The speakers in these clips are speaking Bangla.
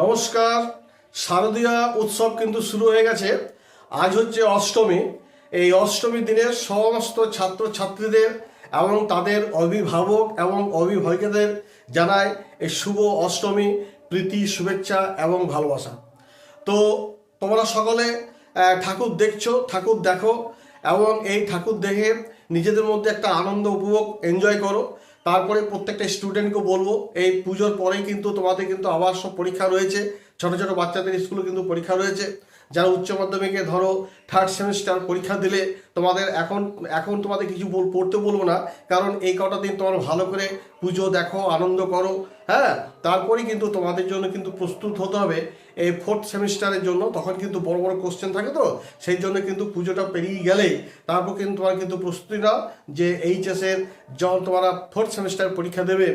নমস্কার। শারদীয়া উৎসব কিন্তু শুরু হয়ে গেছে। আজ হচ্ছে অষ্টমী। এই অষ্টমীর দিনে সমস্ত ছাত্র ছাত্রীদের এবং তাদের অভিভাবক এবং অভিভাবকদের জানায় এই শুভ অষ্টমী, প্রীতি, শুভেচ্ছা এবং ভালোবাসা। তো তোমরা সকলে ঠাকুর দেখছ, ঠাকুর দেখো এবং এই ঠাকুর দেখে নিজেদের মধ্যে একটা আনন্দ উপভোগ এনজয় করো। তারপরে প্রত্যেকটা স্টুডেন্টকে বলব, এই পুজোর পরেই কিন্তু তোমাদের কিন্তু আবার সব পরীক্ষা রয়েছে। ছোটো ছোটো বাচ্চাদের স্কুলে কিন্তু পরীক্ষা রয়েছে। যারা উচ্চ মাধ্যমিকে ধরো থার্ড সেমিস্টার পরীক্ষা দিলে, তোমাদের এখন এখন তোমাদের কিছু পড়তে বলব না। কারণ এই কটা দিন তোমার ভালো করে পুজো দেখো, আনন্দ করো। হ্যাঁ তারপরেই কিন্তু তোমাদের জন্য কিন্তু প্রস্তুত হতে হবে এই ফোর্থ সেমিস্টারের জন্য। তখন কিন্তু বড় বড় কোশ্চেন থাকে তো, সেই জন্য কিন্তু পুজোটা পেরিয়ে গেলেই তারপর কিন্তু তোমার কিন্তু প্রস্তুতি নাও যে এইচএসের যখন তোমরা ফোর্থ সেমিস্টার পরীক্ষা দেবে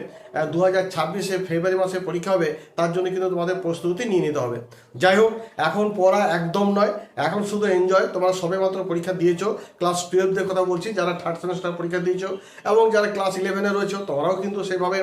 দু হাজার ছাব্বিশে ফেব্রুয়ারি মাসে পরীক্ষা হবে, তার জন্য কিন্তু তোমাদের প্রস্তুতি নিয়ে নিতে হবে। যাই হোক, এখন পড়া একদম নয়, এখন শুধু এনজয় তোমরা সবে মাত্র পরীক্ষা দিয়েছ ক্লাস টুয়েলভদের কথা বলছি, যারা থার্ড সেমিস্টার পরীক্ষা দিয়েছ, এবং যারা ক্লাস ইলেভেনে রয়েছো, তোমরাও কিন্তু সেভাবে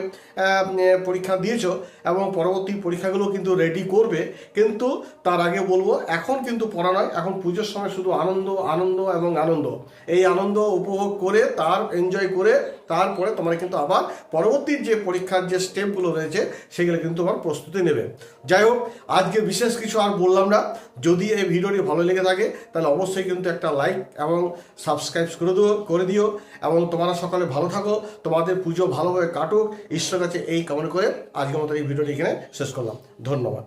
পরীক্ষা দিয়েছ এবং পরবর্তী পরীক্ষাগুলো কিন্তু রেডি করবে। কিন্তু তার আগে বলব, এখন কিন্তু পড়া নয়, এখন পুজোর সময় শুধু আনন্দ আনন্দ এবং আনন্দ। এই আনন্দ উপভোগ করে, তার এনজয় করে, তারপরে তোমরা কিন্তু আবার পরবর্তী যে পরীক্ষার যে স্টেপগুলো রয়েছে, সেগুলো কিন্তু আমার প্রস্তুতি নেবে। যাই হোক, আজকে বিশেষ কিছু আর বললাম না। যদি এই ভিডিওটি ভালো লেগে থাকে, তাহলে অবশ্যই কিন্তু একটা লাইক এবং সাবস্ক্রাইব করে দিও করে দিও। এবং তোমরা সকালে ভালো থাকো, তোমাদের পুজো ভালোভাবে কাটুক। ঈশ্বর কাছে এই কামনা করে আজকের মতো এই ভিডিওটি এখানে শেষ করলাম। ধন্যবাদ।